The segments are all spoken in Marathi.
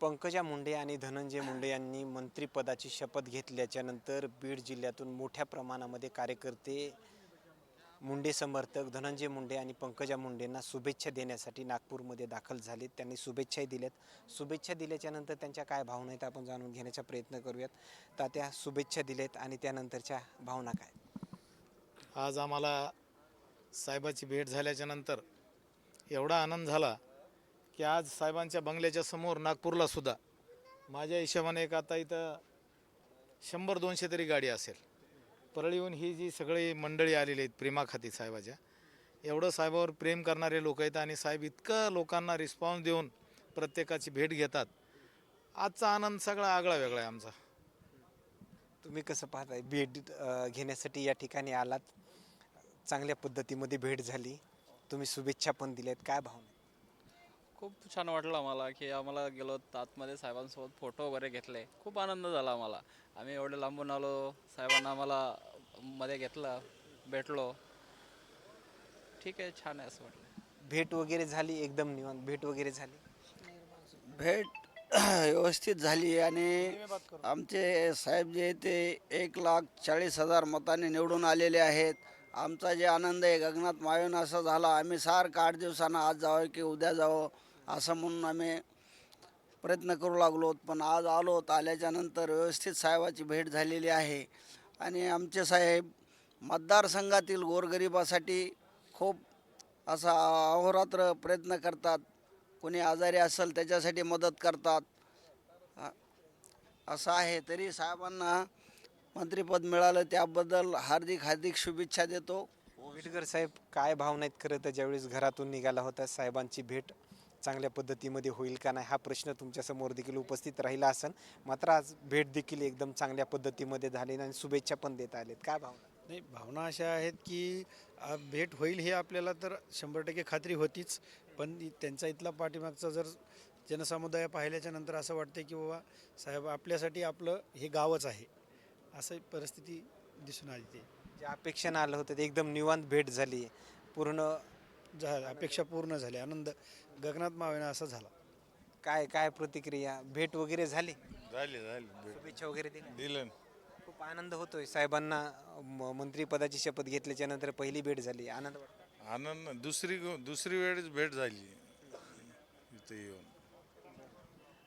पंकजा मुंडे आणि धनंजय मुंडे यांनी मंत्रिपदाची शपथ घेतल्याच्यानंतर बीड जिल्ह्यातून मोठ्या प्रमाणामध्ये कार्यकर्ते मुंडे समर्थक धनंजय मुंडे आणि पंकजा मुंडेंना शुभेच्छा देण्यासाठी नागपूरमध्ये दाखल झालेत. त्यांनी शुभेच्छाही दिल्यात. शुभेच्छा दिल्याच्यानंतर त्यांच्या काय भावना आहेत आपण जाणून घेण्याचा प्रयत्न करूयात. तात्या शुभेच्छा दिल्यात आणि त्यानंतरच्या भावना काय? आज आम्हाला साहेबाची भेट झाल्याच्यानंतर एवढा आनंद झाला की आज साहेबांच्या बंगल्याच्या समोर नागपूरला सुद्धा माझ्या हिशोबाने एक आता इथं शंभर दोनशे तरी गाडी असेल. परळीहून ही जी सगळी मंडळी आलेली आहेत प्रेमाखाती साहेबाच्या एवढं साहेबावर प्रेम करणारे लोक आहेत आणि साहेब इतकं लोकांना रिस्पॉन्स देऊन प्रत्येकाची भेट घेतात. आजचा आनंद सगळा आगळा वेगळा आहे आमचा. तुम्ही कसं पाहताय? भेट घेण्यासाठी या ठिकाणी आलात. चांगल्या पद्धतीमध्ये भेट झाली. तुम्ही शुभेच्छा पण दिल्यात. काय भावना खूप छान वाटलं आम्हाला की आम्हाला गेलो आतमध्ये साहेबांसोबत फोटो वगैरे घेतले. खूप आनंद झाला आम्हाला. आम्ही एवढे लांबून आलो साहेबांना आम्हाला मध्ये घेतलं भेटलो. ठीक आहे छान आहे असं वाटलं. भेट वगैरे झाली एकदम निवांत? भेट वगैरे झाली? भेट व्यवस्थित झाली आणि आमचे साहेब जे ते एक लाख चाळीस हजार मताने निवडून आलेले आहेत. आमचा जे आनंद आहे गगनात मावेन असा झाला. आम्ही सारखं आठ दिवसानं आज जावं की उद्या जावं. असं म्हणून आम्ही प्रयत्न करू लागलो पण आज आलो आल्याच्यानंतर व्यवस्थित साहेबाची भेट झालेली आहे. आणि आमचे साहेब मतदारसंघातील गोरगरिबासाठी खूप असा अहोरात्र प्रयत्न करतात. कोणी आजारी असेल त्याच्यासाठी मदत करतात. असं आहे. तरी साहेबांना मंत्रिपद मिळालं त्याबद्दल हार्दिक हार्दिक शुभेच्छा देतो. विटकर साहेब काय भावना आहेत खरं तर ज्यावेळेस घरातून निघाला होता साहेबांची भेट? चांगल्या पद्धतीमध्ये होईल का नाही हा प्रश्न तुमच्यासमोर देखील उपस्थित राहिला असेल मात्र आज भेट देखील एकदम चांगल्या पद्धतीमध्ये झाली आणि शुभेच्छा पण देता आलेत. काय भावना? नाही भावना अशा आहेत की आ, भेट होईल हे आपल्याला तर शंभर टक्के खात्री होतीच. पण त्यांचा इथला पाठीमागचा जर जनसमुदाय पाहिल्याच्या नंतर असं वाटतं की बाबा साहेब आपल्यासाठी आपलं हे गावच आहे. असं परिस्थिती दिसून आली ते. जे अपेक्षानं आलं होतं ते एकदम निवांत भेट झाली. पूर्ण झा अपेक्षा पूर्ण झाली आनंद. गगनात मावेना असा झाला. काय काय प्रतिक्रिया? भेट वगैरे झाली? झाली झाली. शुभेच्छा वगैरे दिल्या? दिलं. खूप आनंद होतोय. साहेबांना म- मंत्रिपदाची शपथ घेतल्याच्या नंतर पहिली भेट झाली. आनंद वाटतो? आनंद दुसरी दुसरी वेळेस भेट झाली. इथे येऊन.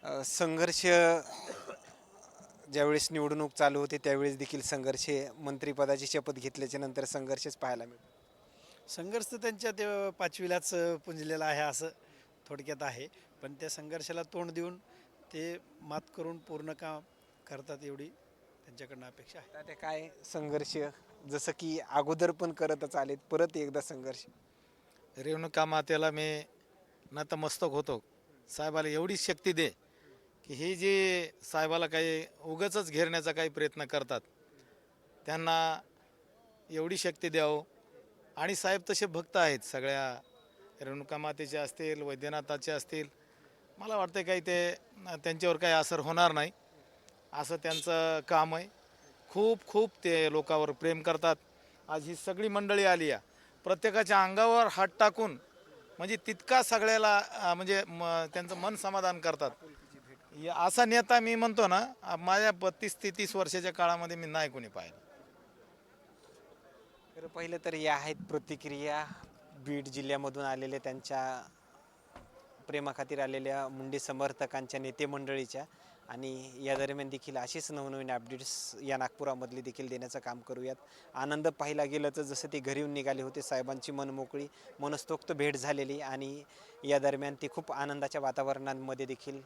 अ, संघर्ष ज्यावेळेस निवडणूक चालू होते त्यावेळेस देखील संघर्ष मंत्रिपदाची शपथ घेतल्याच्या नंतर संघर्षच पाहायला मिळतो. संघर्ष तर त्यांच्या ते पाचवीलाच पुंजलेला आहे असं. थोडक्यात आहे. पण त्या संघर्षाला तोंड देऊन ते मात करून पूर्ण काम करतात एवढी त्यांच्याकडनं अपेक्षा आहे. आता ते काय संघर्ष? जसं की अगोदर पण करतच आलेत परत एकदा संघर्ष. रेणुका मातेला मी नतमस्तक होतो. साहेबाला एवढी शक्ती दे की हे जे साहेबाला काही उगाचच घेरण्याचा काही प्रयत्न करतात त्यांना एवढी शक्ती द्यावं. आणि साहेब तसे भक्त आहेत सगळ्या रेणुका मातेचे असतील वैद्यनाथाचे असतील मला वाटतं काही ते त्यांच्यावर काही असर होणार नाही. असं त्यांचं काम आहे. खूप खूप ते लोकावर प्रेम करतात. आज ही सगळी मंडळी आली आहे प्रत्येकाच्या अंगावर हात टाकून म्हणजे तितका सगळ्याला म्हणजे म- त्यांचं मन समाधान करतात. या- असा नेता मी म्हणतो ना माझ्या बत्तीस ते तीस वर्षाच्या काळामध्ये मी नाही कोणी पाहिलं. तर पहिलं तर या आहेत प्रतिक्रिया. बीड जिल्ह्यामधून आलेल्या त्यांच्या प्रेमाखातीर आलेल्या मुंडे समर्थकांच्या नेते मंडळीच्या. आणि या दरम्यान देखील असेच नवनवीन अपडेट्स या नागपुरामधले देखील देण्याचं काम करूयात. आनंद पाहिला गेलं तर जसं ते घरी येऊन निघाले होते साहेबांची मनमोकळी मनस्तोक्त भेट झालेली आणि या दरम्यान ते खूप आनंदाच्या वातावरणामध्ये देखील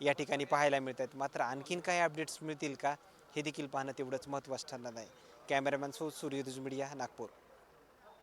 या ठिकाणी पाहायला मिळत आहेत मात्र आणखीन काही अपडेट्स मिळतील का हे देखील पाहणं तेवढंच महत्त्वाचं ठरणार आहे. कॅमेरामॅन सो सूर्यदुज मीडिया नागपूर.